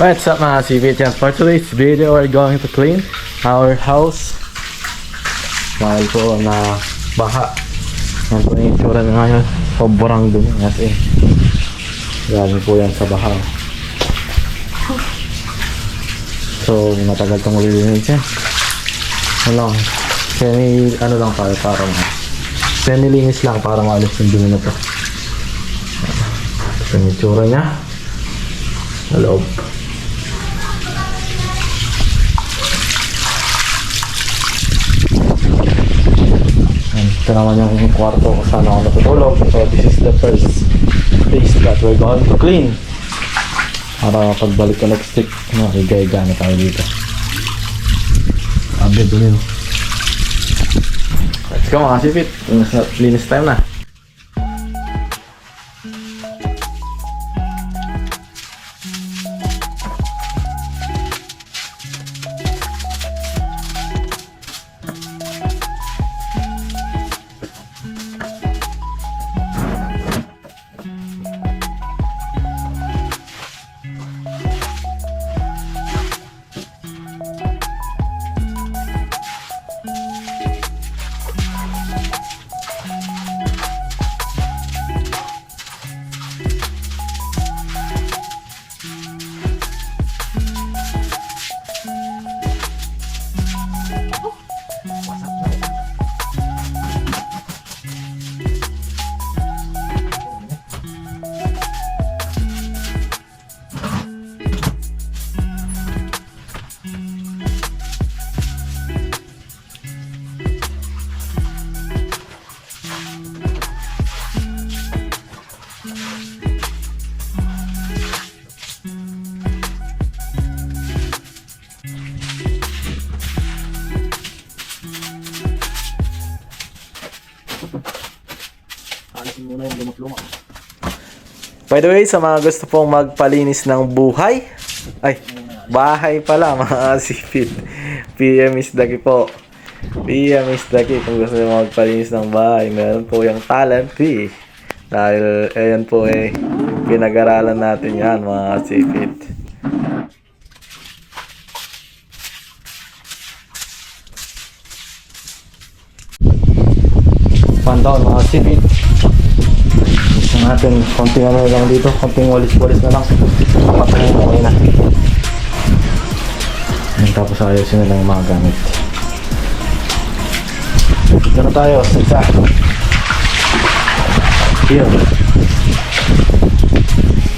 What's up mga CBHM? For today's video, we're going to clean our house. Dahil po na baha. Yan po yung itsura na ngayon. Sobrang dumi. As in. Galing po yan sa baha. So, matagal itong ulilinis yan. Ano lang. Semi, ano lang tayo para ma. Semi-linis lang para maalis yung dumi na to. Ito yung itsura niya. Sa loob. And ito naman yung kwarto kung saan ako natutulog. So this is the first place that we're going to clean. Para pagbalik ko next week, makigay-ga na tayo dito. Ang ganda nyo. Let's go mga sipit. Linis time na. By the way, sa mga gusto pong magpalinis ng buhay, ay, bahay pala mga sipit. PM is Daki po. PM is Daki kung gusto nyo magpalinis ng bahay. Meron po yung talent fee. Dahil, ayan po eh, pinag-aralan natin yan mga sipit. Pandown mga sipit. Gusto natin konting ano lang dito, konting walis-walis na lang. Kapatayin okay na. Yan, tapos ayusin na lang yung mga gamit. Dito na tayo, sa isa. Here.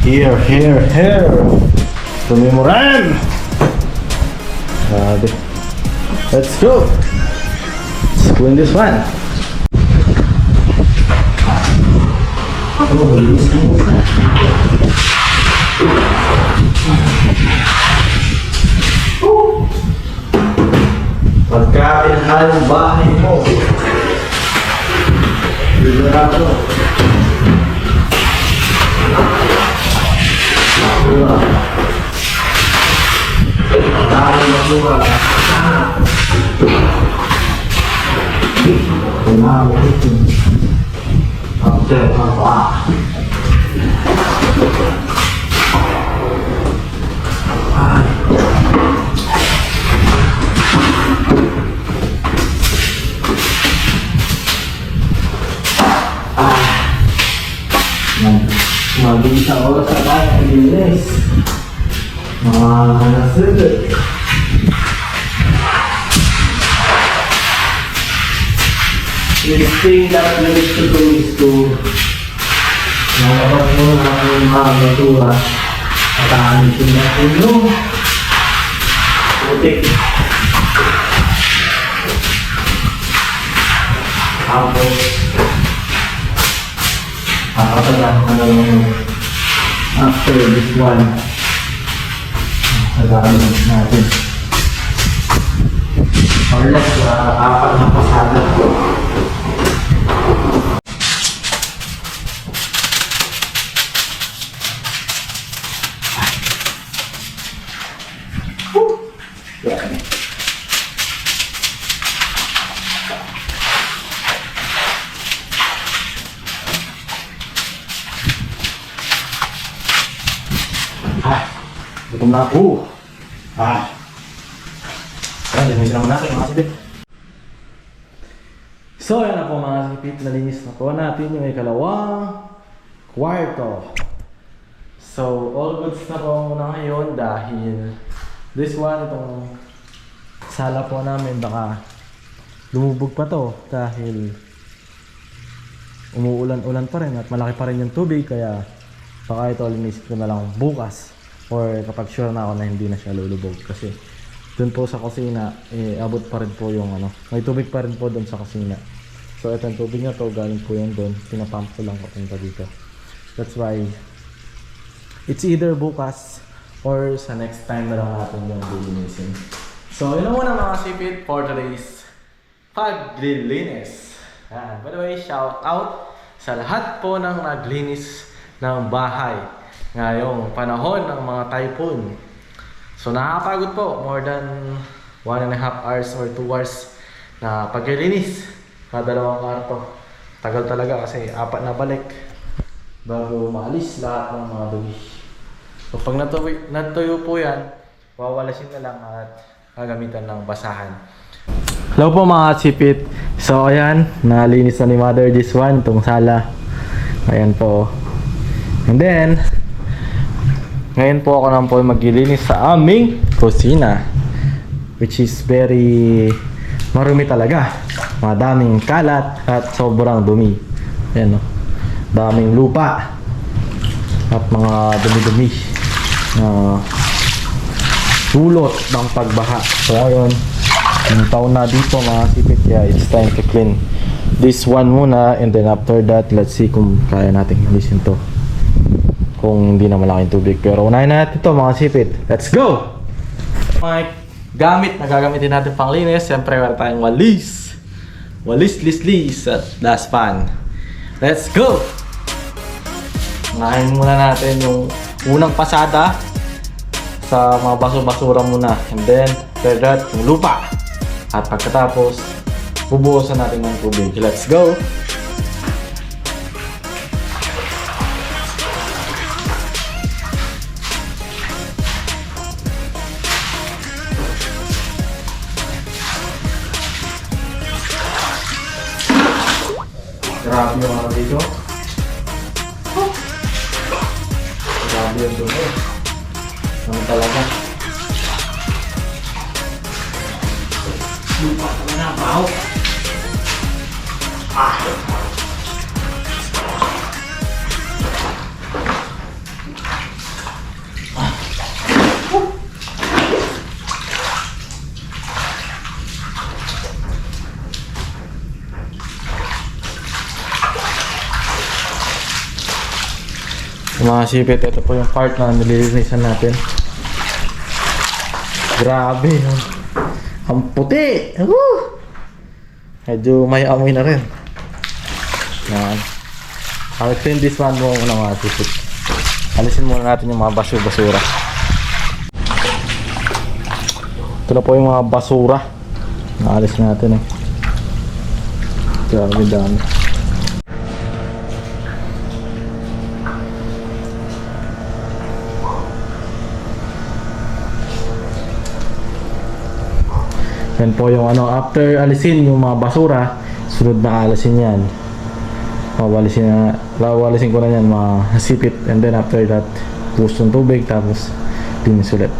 Here, here, here. Tumimuran! Grabe. Let's go! Let's clean this one. Pagkainhan ng bahay mo. Sigurado. Masura. Dami masura. Kailangan After, ah. Mabilis ang oras sa kaya, bilis. This thing that we need to do is to Nalabas mo ang mga natura at aanisin natin yung putik. Tapos, Kakatagan ka na lang after this one. Tagaan natin. Or less, uh, apat na pasada. Yan. Gutom naku. Ah. Ayan, linisin naman natin mga sipit. So, yan na po mga sipit. Nalinis na po natin yung ikalawang kwarto. So, all goods na po muna ngayon dahil this one, itong sala po namin baka lumubog pa to dahil umuulan-ulan pa rin at malaki pa rin yung tubig kaya baka ito linisin ko na lang bukas or kapag sure na ako na hindi na siya lulubog. Kasi dun po sa kusina eh abot pa rin po yung ano may tubig pa rin po dun sa kusina. So ito yung tubig na to galing po yan dun. Pinapump ko lang papunta dito. That's why it's either bukas or sa next time na lang natin yung lilinisin so yun ang muna mga sipit for today's paglilinis. Yan. By the way, shout out sa lahat po ng naglinis ng bahay ngayong panahon ng mga typhoon. So nakakapagod po, more than one and a half hours or two hours na paglilinis kada dalawang kwarto. Tagal talaga kasi apat na balik bago maalis lahat ng mga dumi. So pag natuyo, natuyo po yan, wawalasin na lang at gagamitan ng basahan. Hello po mga sipit. So ayan, nalinis na ni Mother this one, itong sala. Ayan po. And then, ngayon po ako naman po maglilinis sa aming kusina. Which is very marumi talaga. Madaming kalat at sobrang dumi. Ayan o. Daming lupa. At mga dumi-dumi. Na dulot ng pagbaha. So ayun, yung taon na dito mga sipit kaya it's time to clean this one muna. And then after that let's see kung kaya natin alisin to kung hindi na malaking tubig. Pero unahin natin to mga sipit. Let's go! Mga gamit na gagamitin natin pang linis siyempre meron tayong walis. Walis lis lis at daspan. Let's go! Unahin muna natin yung unang pasada sa mga baso-basura muna and then after that yung lupa at pagkatapos, bubuhusan natin ng tubig. Let's go! Grabe yung ano dito. Talaga? lupa ka na baho. Ah. Mga sipit, ito po yung part na nililinisan natin. Grabe. Ang puti! Woo! Medyo may amoy na rin. Yan. I'll clean this one mo muna mga sipit. Alisin muna natin yung mga basura-basura. Ito na po yung mga basura. Naalis natin eh. Grabe dami. Yan po yung ano, after alisin yung mga basura, sunod na alisin yan. Wawalisin na, wawalisin ko na yan mga sipit and then after that, puso ng tubig tapos linis ulit.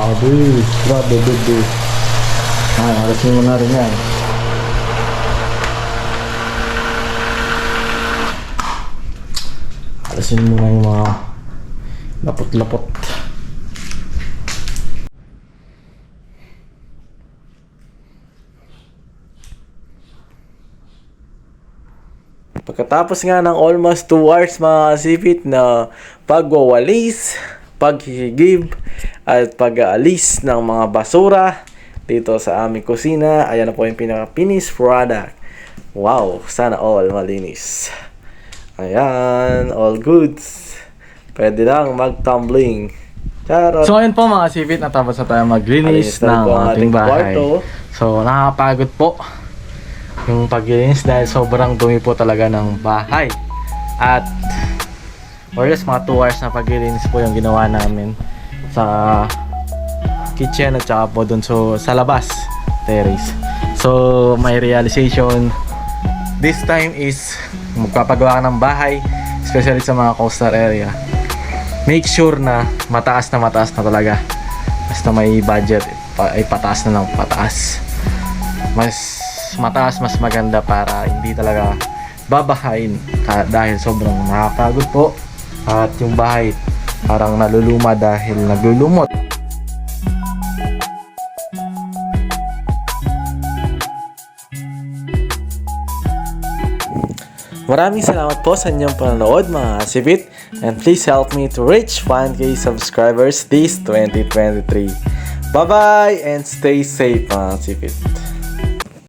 Grabe, grabe, bebe. Ah, alasin mo na rin yan. Alasin mo na yung mga lapot-lapot. Pagkatapos nga ng almost 2 hours mga kasipit na pagwawalis, paghihigib, at pag-aalis ng mga basura dito sa aming kusina. Ayan na po yung pinaka-finished product. Wow, sana all malinis. Ayan, all goods. Pwede lang mag-tumbling. Charot. So ayun po mga sipit, natapos na tayo maglinis Alinis ng ating ating bahay. kwarto. So nakakapagod po yung paglinis dahil sobrang dumi po talaga ng bahay. At or less mga 2 hours na paglilinis po yung ginawa namin sa kitchen at saka po dun so, sa labas terrace. So my realization this time is magpapagawa ng bahay especially sa mga coastal area. Make sure na mataas na mataas na talaga. Basta may budget ay pataas na ng pataas. Mas mataas mas maganda para hindi talaga babahain dahil sobrang nakakagod po at yung bahay parang naluluma dahil naglulumot Maraming salamat po sa inyong panonood mga kasipit and please help me to reach 1k subscribers this 2023. Bye-bye and stay safe mga kasipit.